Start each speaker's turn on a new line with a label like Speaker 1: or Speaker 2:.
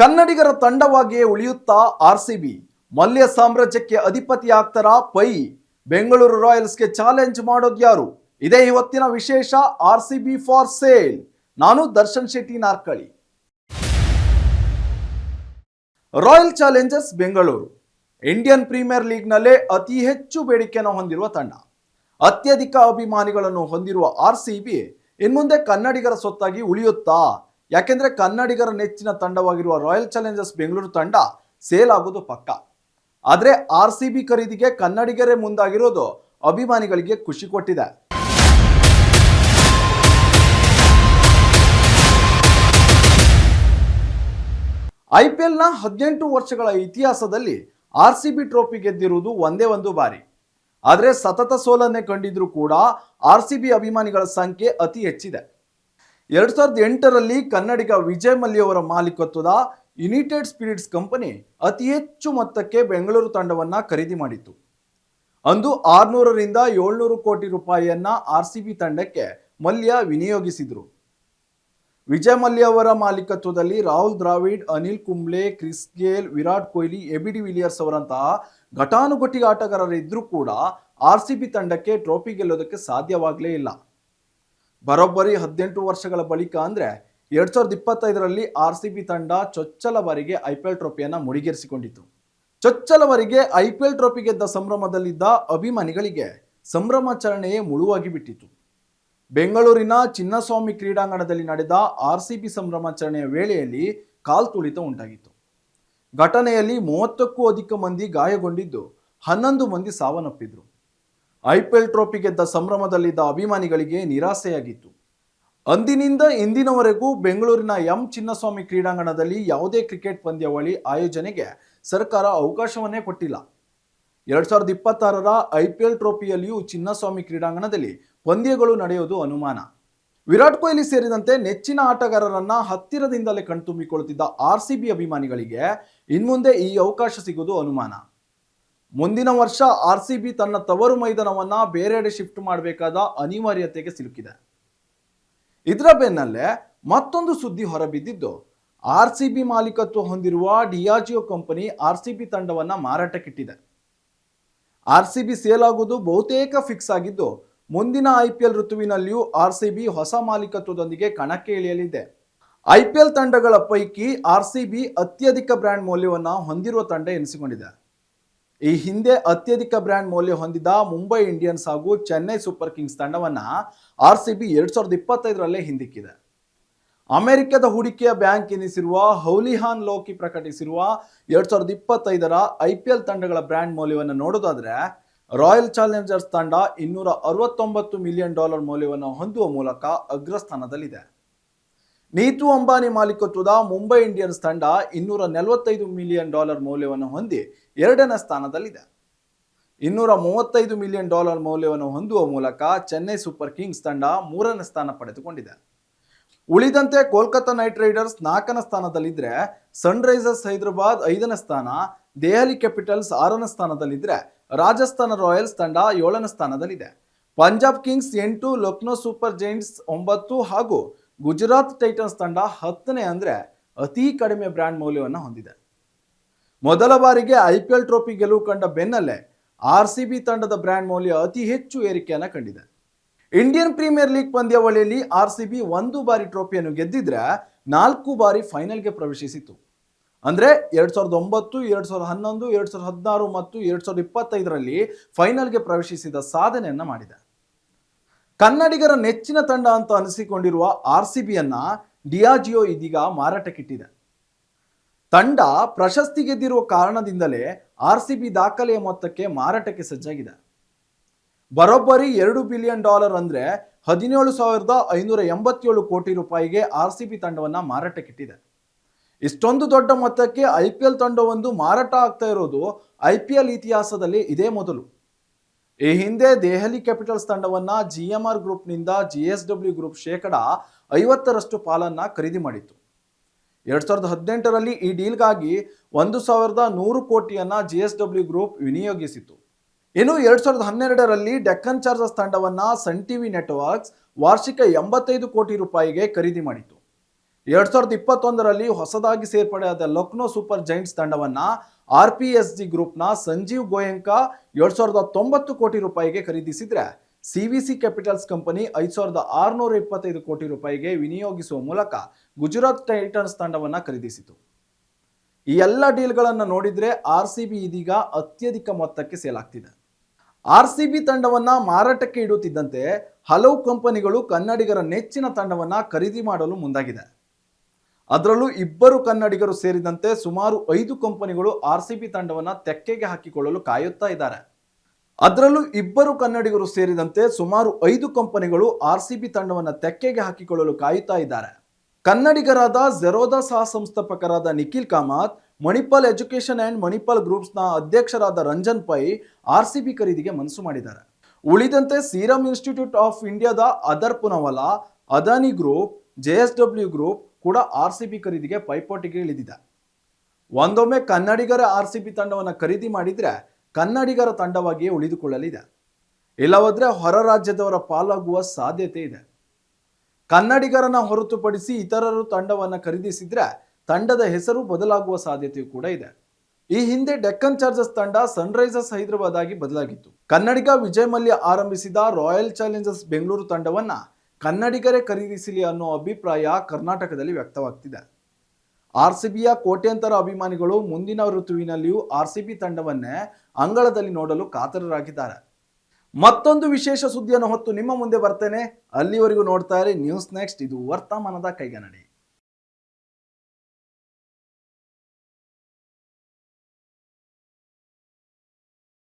Speaker 1: ಕನ್ನಡಿಗರ ತಂಡವಾಗಿಯೇ ಉಳಿಯುತ್ತಾ ಆರ್ಸಿಬಿ. ಮಲ್ಯ ಸಾಮ್ರಾಜ್ಯಕ್ಕೆ ಅಧಿಪತಿ ಆಗ್ತಾರಾ ಪೈ. ಬೆಂಗಳೂರು ರಾಯಲ್ಸ್ಗೆ ಚಾಲೆಂಜ್ ಮಾಡೋದು ಯಾರು? ಇದೇ ಇವತ್ತಿನ ವಿಶೇಷ R C B for sale. ನಾನು Darshan Shetty Narkali. Royal Challengers Bengaluru. Indian Premier ಲೀಗ್ನಲ್ಲೇ ಅತಿ ಹೆಚ್ಚು ಬೇಡಿಕೆಯನ್ನು ಹೊಂದಿರುವ ತಂಡ. ಅತ್ಯಧಿಕ ಅಭಿಮಾನಿಗಳನ್ನು ಹೊಂದಿರುವ ಆರ್ ಸಿ ಬಿ ಇನ್ಮುಂದೆ ಕನ್ನಡಿಗರ ಸೊತ್ತಾಗಿ ಉಳಿಯುತ್ತಾ ಯಾಕೆಂದ್ರೆ ಕನ್ನಡಿಗರ ನೆಚ್ಚಿನ ತಂಡವಾಗಿರುವ ರಾಯಲ್ ಚಾಲೆಂಜರ್ಸ್ ಬೆಂಗಳೂರು ತಂಡ ಸೇಲ್ ಆಗೋದು ಪಕ್ಕ. ಆದ್ರೆ ಆರ್ ಸಿ ಬಿ ಖರೀದಿಗೆ ಕನ್ನಡಿಗರೇ ಮುಂದಾಗಿರೋದು ಅಭಿಮಾನಿಗಳಿಗೆ ಖುಷಿ ಕೊಟ್ಟಿದೆ. ಐ ಪಿ ಎಲ್ನ ಹದಿನೆಂಟು ವರ್ಷಗಳ ಇತಿಹಾಸದಲ್ಲಿ ಆರ್ ಸಿ ಬಿ ಟ್ರೋಫಿ ಗೆದ್ದಿರುವುದು ಒಂದೇ ಒಂದು ಬಾರಿ. ಆದರೆ ಸತತ ಸೋಲನ್ನೇ ಕಂಡಿದ್ರೂ ಕೂಡ ಆರ್ ಸಿ ಬಿ ಅಭಿಮಾನಿಗಳ ಸಂಖ್ಯೆ ಅತಿ ಹೆಚ್ಚಿದೆ. ಎರಡ್ ಸಾವಿರದ ಎಂಟರಲ್ಲಿ ಕನ್ನಡಿಗ ವಿಜಯ್ ಮಲ್ಯವರ ಮಾಲೀಕತ್ವದ ಯುನೈಟೆಡ್ ಸ್ಪಿರಿಟ್ಸ್ ಕಂಪನಿ ಅತಿ ಹೆಚ್ಚು ಮೊತ್ತಕ್ಕೆ ಬೆಂಗಳೂರು ತಂಡವನ್ನು ಖರೀದಿ ಮಾಡಿತ್ತು. ಅಂದು ಆರುನೂರರಿಂದ ಏಳ್ನೂರು ಕೋಟಿ ರೂಪಾಯಿಯನ್ನ ಆರ್ ಸಿ ಬಿ ತಂಡಕ್ಕೆ ಮಲ್ಯ ವಿನಿಯೋಗಿಸಿದ್ರು. ವಿಜಯ್ ಮಲ್ಯ ಅವರ ಮಾಲೀಕತ್ವದಲ್ಲಿ Rahul Dravid, Anil Kumble, Chris Gayle, Virat Kohli, ABD Villiers ಅವರಂತಹ ಘಟಾನುಘಟಿ ಆಟಗಾರರಿದ್ರೂ ಕೂಡ ಆರ್ ಸಿ ಬಿ ತಂಡಕ್ಕೆ ಟ್ರೋಫಿ ಗೆಲ್ಲೋದಕ್ಕೆ ಸಾಧ್ಯವಾಗಲೇ ಇಲ್ಲ. ಬರೋಬ್ಬರಿ ಹದಿನೆಂಟು ವರ್ಷಗಳ ಬಳಿಕ ಅಂದರೆ ಎರಡ್ ಸಾವಿರದ ಇಪ್ಪತ್ತೈದರಲ್ಲಿ ಆರ್ ಸಿ ಬಿ ತಂಡ ಚೊಚ್ಚಲ ಬಾರಿಗೆ ಐ ಪಿ ಎಲ್ ಟ್ರೋಫಿಯನ್ನ ಮುಡಿಗೇರಿಸಿಕೊಂಡಿತು ಚೊಚ್ಚಲ ಬಾರಿಗೆ ಐ ಪಿ ಎಲ್ ಟ್ರೋಫಿ ಗೆದ್ದ ಸಂಭ್ರಮದಲ್ಲಿದ್ದ ಅಭಿಮಾನಿಗಳಿಗೆ ಸಂಭ್ರಮಾಚರಣೆಯೇ ಮುಳುವಾಗಿ ಬಿಟ್ಟಿತು ಬೆಂಗಳೂರಿನ ಚಿನ್ನಸ್ವಾಮಿ ಕ್ರೀಡಾಂಗಣದಲ್ಲಿ ನಡೆದ ಆರ್ ಸಿ ಬಿ ಸಂಭ್ರಮಾಚರಣೆಯ ವೇಳೆಯಲ್ಲಿ ಕಾಲ್ತುಳಿತ ಉಂಟಾಗಿತ್ತು. ಘಟನೆಯಲ್ಲಿ ಮೂವತ್ತಕ್ಕೂ ಅಧಿಕ ಮಂದಿ ಗಾಯಗೊಂಡಿದ್ದು ಹನ್ನೊಂದು ಮಂದಿ ಸಾವನ್ನಪ್ಪಿದ್ರು. ಐ ಪಿ ಎಲ್ ಟ್ರೋಫಿ ಗೆದ್ದ ಸಂಭ್ರಮದಲ್ಲಿದ್ದ ಅಭಿಮಾನಿಗಳಿಗೆ ನಿರಾಸೆಯಾಗಿತ್ತು. ಅಂದಿನಿಂದ ಇಂದಿನವರೆಗೂ ಬೆಂಗಳೂರಿನ ಎಂ ಚಿನ್ನಸ್ವಾಮಿ ಕ್ರೀಡಾಂಗಣದಲ್ಲಿ ಯಾವುದೇ ಕ್ರಿಕೆಟ್ ಪಂದ್ಯಾವಳಿ ಆಯೋಜನೆಗೆ ಸರ್ಕಾರ ಅವಕಾಶವನ್ನೇ ಕೊಟ್ಟಿಲ್ಲ. ಎರಡ್ ಸಾವಿರದ ಇಪ್ಪತ್ತಾರರ ಐ ಟ್ರೋಫಿಯಲ್ಲಿಯೂ ಚಿನ್ನಸ್ವಾಮಿ ಕ್ರೀಡಾಂಗಣದಲ್ಲಿ ಪಂದ್ಯಗಳು ನಡೆಯೋದು ಅನುಮಾನ. ವಿರಾಟ್ ಕೊಹ್ಲಿ ಸೇರಿದಂತೆ ನೆಚ್ಚಿನ ಆಟಗಾರರನ್ನ ಹತ್ತಿರದಿಂದಲೇ ಕಣ್ತುಂಬಿಕೊಳ್ಳುತ್ತಿದ್ದ ಆರ್ ಸಿ ಬಿ ಅಭಿಮಾನಿಗಳಿಗೆ ಇನ್ಮುಂದೆ ಈ ಅವಕಾಶ ಸಿಗೋದು ಅನುಮಾನ. ಮುಂದಿನ ವರ್ಷ ಆರ್ ಸಿ ಬಿ ತನ್ನ ತವರು ಮೈದಾನವನ್ನು ಬೇರೆಡೆ ಶಿಫ್ಟ್ ಮಾಡಬೇಕಾದ ಅನಿವಾರ್ಯತೆಗೆ ಸಿಲುಕಿದೆ. ಇದರ ಬೆನ್ನಲ್ಲೇ ಮತ್ತೊಂದು ಸುದ್ದಿ ಹೊರಬಿದ್ದಿದ್ದು, ಆರ್ ಸಿ ಬಿ ಮಾಲೀಕತ್ವ ಹೊಂದಿರುವ Diageo company R C B ತಂಡವನ್ನ ಮಾರಾಟಕ್ಕಿಟ್ಟಿದೆ. ಆರ್ ಸಿ ಬಿ ಸೇಲ್ ಆಗುವುದು ಬಹುತೇಕ ಫಿಕ್ಸ್ ಆಗಿದ್ದು, ಮುಂದಿನ ಐ ಪಿ ಎಲ್ ಋತುವಿನಲ್ಲಿಯೂ ಆರ್ ಸಿ ಬಿ ಹೊಸ ಮಾಲೀಕತ್ವದೊಂದಿಗೆ ಕಣಕ್ಕೆ ಇಳಿಯಲಿದೆ. ಐ ಪಿ ಎಲ್ ತಂಡಗಳ ಪೈಕಿ ಆರ್ ಸಿ ಬಿ ಅತ್ಯಧಿಕ ಬ್ರ್ಯಾಂಡ್ ಮೌಲ್ಯವನ್ನು ಹೊಂದಿರುವ ತಂಡ ಎನಿಸಿಕೊಂಡಿದೆ. ಈ ಹಿಂದೆ ಅತ್ಯಧಿಕ ಬ್ರ್ಯಾಂಡ್ ಮೌಲ್ಯ ಹೊಂದಿದ ಮುಂಬೈ ಇಂಡಿಯನ್ಸ್ ಹಾಗೂ ಚೆನ್ನೈ ಸೂಪರ್ ಕಿಂಗ್ಸ್ ತಂಡವನ್ನ ಆರ್ ಸಿ ಬಿ ಎರಡ್ ಸಾವಿರದ ಇಪ್ಪತ್ತೈದರಲ್ಲೇ ಹಿಂದಿಕ್ಕಿದೆ. ಅಮೆರಿಕದ ಹೂಡಿಕೆಯ ಬ್ಯಾಂಕ್ ಎನಿಸಿರುವ ಹೌಲಿಹಾನ್ ಲೋಕಿ ಪ್ರಕಟಿಸಿರುವ ಎರಡ್ ಸಾವಿರದ ಇಪ್ಪತ್ತೈದರ ಐ ಪಿ ಎಲ್ ತಂಡಗಳ ಬ್ರ್ಯಾಂಡ್ ಮೌಲ್ಯವನ್ನು ನೋಡೋದಾದ್ರೆ ರಾಯಲ್ ಚಾಲೆಂಜರ್ಸ್ ತಂಡ ಇನ್ನೂರ ಅರವತ್ತೊಂಬತ್ತು ಮಿಲಿಯನ್ ಡಾಲರ್ ಮೌಲ್ಯವನ್ನು ಹೊಂದುವ ಮೂಲಕ ಅಗ್ರಸ್ಥಾನದಲ್ಲಿದೆ. ನೀತು ಅಂಬಾನಿ ಮಾಲೀಕತ್ವದ ಮುಂಬೈ ಇಂಡಿಯನ್ಸ್ ತಂಡ ಇನ್ನೂರ ನಲವತ್ತೈದು ಮಿಲಿಯನ್ ಡಾಲರ್ ಮೌಲ್ಯವನ್ನು ಹೊಂದಿ ಎರಡನೇ ಸ್ಥಾನದಲ್ಲಿದೆ. ಇನ್ನೂರ ಮೂವತ್ತೈದು ಮಿಲಿಯನ್ ಡಾಲರ್ ಮೌಲ್ಯವನ್ನು ಹೊಂದುವ ಮೂಲಕ ಚೆನ್ನೈ ಸೂಪರ್ ಕಿಂಗ್ಸ್ ತಂಡ ಮೂರನೇ ಸ್ಥಾನ ಪಡೆದುಕೊಂಡಿದೆ. ಉಳಿದಂತೆ ಕೋಲ್ಕತ್ತಾ ನೈಟ್ ರೈಡರ್ಸ್ ನಾಲ್ಕನೇ ಸ್ಥಾನದಲ್ಲಿದ್ದರೆ ಸನ್ರೈಸರ್ಸ್ ಹೈದರಾಬಾದ್ ಐದನೇ ಸ್ಥಾನ, ದೆಹಲಿ ಕ್ಯಾಪಿಟಲ್ಸ್ ಆರನೇ ಸ್ಥಾನದಲ್ಲಿದ್ದರೆ ರಾಜಸ್ಥಾನ ರಾಯಲ್ಸ್ ತಂಡ ಏಳನೇ ಸ್ಥಾನದಲ್ಲಿದೆ. ಪಂಜಾಬ್ ಕಿಂಗ್ಸ್ ಎಂಟು, ಲಕ್ನೋ ಸೂಪರ್ ಜೈಂಟ್ಸ್ ಒಂಬತ್ತು ಹಾಗೂ ಗುಜರಾತ್ ಟೈಟನ್ಸ್ ತಂಡ ಹತ್ತನೇ ಅಂದರೆ ಅತಿ ಕಡಿಮೆ ಬ್ರ್ಯಾಂಡ್ ಮೌಲ್ಯವನ್ನು ಹೊಂದಿದೆ. ಮೊದಲ ಬಾರಿಗೆ ಐ ಪಿ ಎಲ್ ಟ್ರೋಫಿ ಗೆಲುವು ಕಂಡ ಬೆನ್ನಲ್ಲೇ ಆರ್ ಸಿ ಬಿ ತಂಡದ ಬ್ರ್ಯಾಂಡ್ ಮೌಲ್ಯ ಅತಿ ಹೆಚ್ಚು ಏರಿಕೆಯನ್ನು ಕಂಡಿದೆ. ಇಂಡಿಯನ್ ಪ್ರೀಮಿಯರ್ ಲೀಗ್ ಪಂದ್ಯಾವಳಿಯಲ್ಲಿ ಆರ್ ಸಿ ಬಿ ಒಂದು ಬಾರಿ ಟ್ರೋಫಿಯನ್ನು ಗೆದ್ದಿದ್ರೆ ನಾಲ್ಕು ಬಾರಿ ಫೈನಲ್ಗೆ ಪ್ರವೇಶಿಸಿತು ಅಂದ್ರೆ ಎರಡ್ ಸಾವಿರದ ಒಂಬತ್ತು, ಎರಡ್ ಸಾವಿರದ ಹನ್ನೊಂದು, ಎರಡ್ ಸಾವಿರದ ಹದಿನಾರು ಮತ್ತು ಎರಡು ಸಾವಿರದ ಇಪ್ಪತ್ತೈದರಲ್ಲಿ ಫೈನಲ್ಗೆ ಪ್ರವೇಶಿಸಿದ ಸಾಧನೆಯನ್ನು ಮಾಡಿದೆ. ಕನ್ನಡಿಗರ ನೆಚ್ಚಿನ ತಂಡ ಅಂತ ಅನಿಸಿಕೊಂಡಿರುವ ಆರ್ ಸಿ ಬಿಯನ್ನ ಡಿಯಾಜಿಯೋ ಇದೀಗ ಮಾರಾಟಕ್ಕಿಟ್ಟಿದೆ. ತಂಡ ಪ್ರಶಸ್ತಿ ಗೆದ್ದಿರುವ ಕಾರಣದಿಂದಲೇ ಆರ್ ಸಿ ಬಿ ದಾಖಲೆಯ ಮೊತ್ತಕ್ಕೆ ಮಾರಾಟಕ್ಕೆ ಸಜ್ಜಾಗಿದೆ. ಬರೋಬ್ಬರಿ ಎರಡು ಬಿಲಿಯನ್ ಡಾಲರ್ ಅಂದ್ರೆ ಹದಿನೇಳು ಸಾವಿರದ ಐನೂರ ಎಂಬತ್ತೇಳು ಕೋಟಿ ರೂಪಾಯಿಗೆ ಆರ್ ಸಿ ಬಿ ತಂಡವನ್ನ ಮಾರಾಟಕ್ಕಿಟ್ಟಿದೆ. ಇಷ್ಟೊಂದು ದೊಡ್ಡ ಮೊತ್ತಕ್ಕೆ ಐ ಪಿ ಎಲ್ ತಂಡವೊಂದು ಮಾರಾಟ ಆಗ್ತಾ ಇರೋದು ಐ ಪಿ ಎಲ್ ಇತಿಹಾಸದಲ್ಲಿ ಇದೇ ಮೊದಲು. ಈ ಹಿಂದೆ ದೆಹಲಿ ಕ್ಯಾಪಿಟಲ್ಸ್ ತಂಡವನ್ನ ಜಿ ಎಂ ಆರ್ ಗ್ರೂಪ್ನಿಂದ ಜಿ ಎಸ್ ಡಬ್ಲ್ಯೂ ಗ್ರೂಪ್ ಶೇಕಡ ಐವತ್ತರಷ್ಟು ಪಾಲನ್ನ ಖರೀದಿ ಮಾಡಿತ್ತು. ಎರಡ್ ಸಾವಿರದ ಹದಿನೆಂಟರಲ್ಲಿ ಈ ಡೀಲ್ಗಾಗಿ ಒಂದು ಸಾವಿರದ ನೂರು ಕೋಟಿಯನ್ನ ಜಿ ಎಸ್ ಡಬ್ಲ್ಯೂ ಗ್ರೂಪ್ ವಿನಿಯೋಗಿಸಿತು ಇನ್ನು ಎರಡ್ ಸಾವಿರದ ಹನ್ನೆರಡರಲ್ಲಿ ಡೆಕ್ಕನ್ ಚಾರ್ಜಸ್ ತಂಡವನ್ನ ಸನ್ ಟಿವಿ ನೆಟ್ವರ್ಕ್ಸ್ ವಾರ್ಷಿಕ ಎಂಬತ್ತೈದು ಕೋಟಿ ರೂಪಾಯಿಗೆ ಖರೀದಿ ಮಾಡಿತು ಎರಡ್ ಸಾವಿರದ ಇಪ್ಪತ್ತೊಂದರಲ್ಲಿ ಹೊಸದಾಗಿ ಸೇರ್ಪಡೆಯಾದ ಲಕ್ನೋ ಸೂಪರ್ ಜೈಂಟ್ಸ್ ತಂಡವನ್ನ ಆರ್ ಪಿ ಎಸ್ ಜಿ ಗ್ರೂಪ್ನ ಸಂಜೀವ್ ಗೋಯಂಕಾ ಎರಡ್ ಸಾವಿರದ ತೊಂಬತ್ತು ಕೋಟಿ ರೂಪಾಯಿಗೆ ಖರೀದಿಸಿದ್ರೆ ಸಿವಿಸಿ ಕ್ಯಾಪಿಟಲ್ಸ್ ಕಂಪನಿ ಐದು ಸಾವಿರದ ಆರುನೂರ ಇಪ್ಪತ್ತೈದು ಕೋಟಿ ರೂಪಾಯಿಗೆ ವಿನಿಯೋಗಿಸುವ ಮೂಲಕ ಗುಜರಾತ್ ಟೈಟನ್ಸ್ ತಂಡವನ್ನ ಖರೀದಿಸಿತು. ಈ ಎಲ್ಲ ಡೀಲ್ಗಳನ್ನು ನೋಡಿದ್ರೆ ಆರ್ ಸಿ ಬಿ ಇದೀಗ ಅತ್ಯಧಿಕ ಮೊತ್ತಕ್ಕೆ ಸೇಲ್ ಆಗ್ತಿದೆ ಆರ್ ಸಿ ಬಿ ತಂಡವನ್ನ ಮಾರಾಟಕ್ಕೆ ಇಡುತ್ತಿದ್ದಂತೆ ಹಲವು ಕಂಪನಿಗಳು ಕನ್ನಡಿಗರ ನೆಚ್ಚಿನ ತಂಡವನ್ನ ಖರೀದಿ ಮಾಡಲು ಮುಂದಾಗಿದೆ. ಅದರಲ್ಲೂ ಇಬ್ಬರು ಕನ್ನಡಿಗರು ಸೇರಿದಂತೆ ಸುಮಾರು ಐದು ಕಂಪನಿಗಳು ಆರ್ ಸಿ ಬಿ ತಂಡವನ್ನು ತೆಕ್ಕೆಗೆ ಹಾಕಿಕೊಳ್ಳಲು ಕಾಯುತ್ತಾ ಇದ್ದಾರೆ. ಅದರಲ್ಲೂ ಇಬ್ಬರು ಕನ್ನಡಿಗರು ಸೇರಿದಂತೆ ಸುಮಾರು ಐದು ಕಂಪನಿಗಳು ಆರ್ ಸಿ ಬಿ ತಂಡವನ್ನು ತೆಕ್ಕೆಗೆ ಹಾಕಿಕೊಳ್ಳಲು ಕಾಯುತ್ತಾ ಇದ್ದಾರೆ. ಕನ್ನಡಿಗರಾದ ಜೆರೋದಾ ಸಹ ಸಂಸ್ಥಾಪಕರಾದ ನಿಖಿಲ್ ಕಾಮತ್, ಮಣಿಪಾಲ್ ಎಜುಕೇಶನ್ ಅಂಡ್ ಮಣಿಪಾಲ್ ಗ್ರೂಪ್ಸ್ನ ಅಧ್ಯಕ್ಷರಾದ Ranjan Pai R C B ಖರೀದಿಗೆ ಮನಸ್ಸು ಮಾಡಿದ್ದಾರೆ. ಉಳಿದಂತೆ ಸೀರಮ್ ಇನ್ಸ್ಟಿಟ್ಯೂಟ್ ಆಫ್ ಇಂಡಿಯಾದ Adar Poonawalla, Adani group, J S W group ಕೂಡ ಆರ್ ಸಿ ಬಿ ಖರೀದಿಗೆ ಪೈಪೋಟಿಗೆ ಇಳಿದಿದೆ. ಒಂದೊಮ್ಮೆ ಕನ್ನಡಿಗರ ಆರ್ ಸಿ ಬಿ ತಂಡವನ್ನು ಖರೀದಿ ಮಾಡಿದರೆ ಕನ್ನಡಿಗರ ತಂಡವಾಗಿಯೇ ಉಳಿದುಕೊಳ್ಳಲಿದೆ. ಇಲ್ಲವಾದರೆ ಹೊರ ರಾಜ್ಯದವರ ಪಾಲಾಗುವ ಸಾಧ್ಯತೆ ಇದೆ. ಕನ್ನಡಿಗರನ್ನ ಹೊರತುಪಡಿಸಿ ಇತರರು ತಂಡವನ್ನು ಖರೀದಿಸಿದರೆ ತಂಡದ ಹೆಸರು ಬದಲಾಗುವ ಸಾಧ್ಯತೆಯೂ ಕೂಡ ಇದೆ. ಈ ಹಿಂದೆ ಡೆಕ್ಕನ್ ಚಾರ್ಜರ್ಸ್ ತಂಡ ಸನ್ರೈಸರ್ಸ್ ಹೈದರಾಬಾದ್ ಆಗಿ ಬದಲಾಗಿತ್ತು. ಕನ್ನಡಿಗ ವಿಜಯ್ ಮಲ್ಯ ಆರಂಭಿಸಿದ ರಾಯಲ್ ಚಾಲೆಂಜರ್ಸ್ ಬೆಂಗಳೂರು ತಂಡವನ್ನ ಕನ್ನಡಿಗರೇ ಖರೀದಿಸಲಿ ಅನ್ನೋ ಅಭಿಪ್ರಾಯ ಕರ್ನಾಟಕದಲ್ಲಿ ವ್ಯಕ್ತವಾಗ್ತಿದೆ. ಆರ್ ಸಿ ಬಿಯ ಕೋಟ್ಯಂತರ ಅಭಿಮಾನಿಗಳು ಮುಂದಿನ ಋತುವಿನಲ್ಲಿಯೂ ಆರ್ ಸಿ ಬಿ ತಂಡವನ್ನೇ ಅಂಗಳದಲ್ಲಿ ನೋಡಲು ಕಾತರರಾಗಿದ್ದಾರೆ. ಮತ್ತೊಂದು ವಿಶೇಷ ಸುದ್ದಿಯನ್ನು ಹೊತ್ತು ನಿಮ್ಮ ಮುಂದೆ ಬರ್ತೇನೆ. ಅಲ್ಲಿವರೆಗೂ ನೋಡ್ತಾ ಇರಿ. News next. ಇದು ವರ್ತಮಾನದ ಕೈಗನ್ನಡಿ